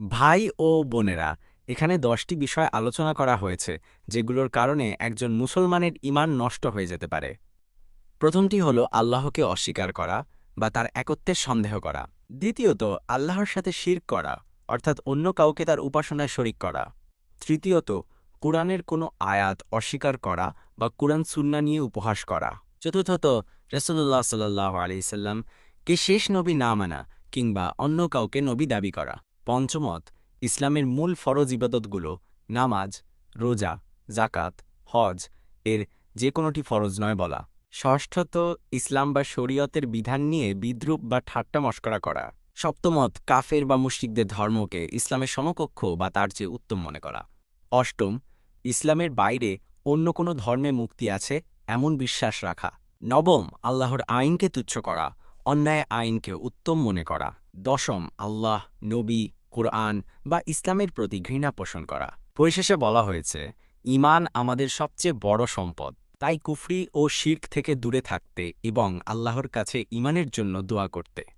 ভাই ও বোনেরা, এখানে দশটি বিষয় আলোচনা করা হয়েছে, যেগুলোর কারণে একজন মুসলমানের ইমান নষ্ট হয়ে যেতে পারে। প্রথমটি হল আল্লাহকে অস্বীকার করা বা তার একত্বের সন্দেহ করা। দ্বিতীয়ত, আল্লাহর সাথে শির করা, অর্থাৎ অন্য কাউকে তার উপাসনায় শরিক করা। তৃতীয়ত, কুরআনের কোনো আয়াত অস্বীকার করা বা কুরআন সুন্না নিয়ে উপহাস করা। চতুর্থত রসুল্লাহ সাল্লাহ আলিয়াল্লাম কে শেষ নবী না মানা কিংবা অন্য কাউকে নবী দাবি করা। পঞ্চমত, ইসলামের মূল ফরজ ইবাদতগুলো, নামাজ, রোজা জাকাত হজ, এর যে কোনোটি ফরজ নয় বলা। ষষ্ঠত, ইসলাম বা শরীয়তের বিধান নিয়ে বিদ্রুপ বা ঠাট্টা মস্করা করা। সপ্তমত, কাফের বা মুশরিকদের ধর্মকে ইসলামের সমকক্ষ বা তার চেয়ে উত্তম মনে করা। অষ্টম, ইসলামের বাইরে অন্য কোনো ধর্মে মুক্তি আছে, এমন বিশ্বাস রাখা। নবম, আল্লাহর আইনকে তুচ্ছ করা, অন্যায় আইনকে উত্তম মনে করা। দশম আল্লাহ, নবী, কোরআন বা ইসলামের প্রতি ঘৃণা পোষণ করা। পরিশেষে বলা হয়েছে, ইমান আমাদের সবচেয়ে বড় সম্পদ। তাই কুফরি ও শির্ক থেকে দূরে থাকতে এবং আল্লাহর কাছে ইমানের জন্য দোয়া করতে।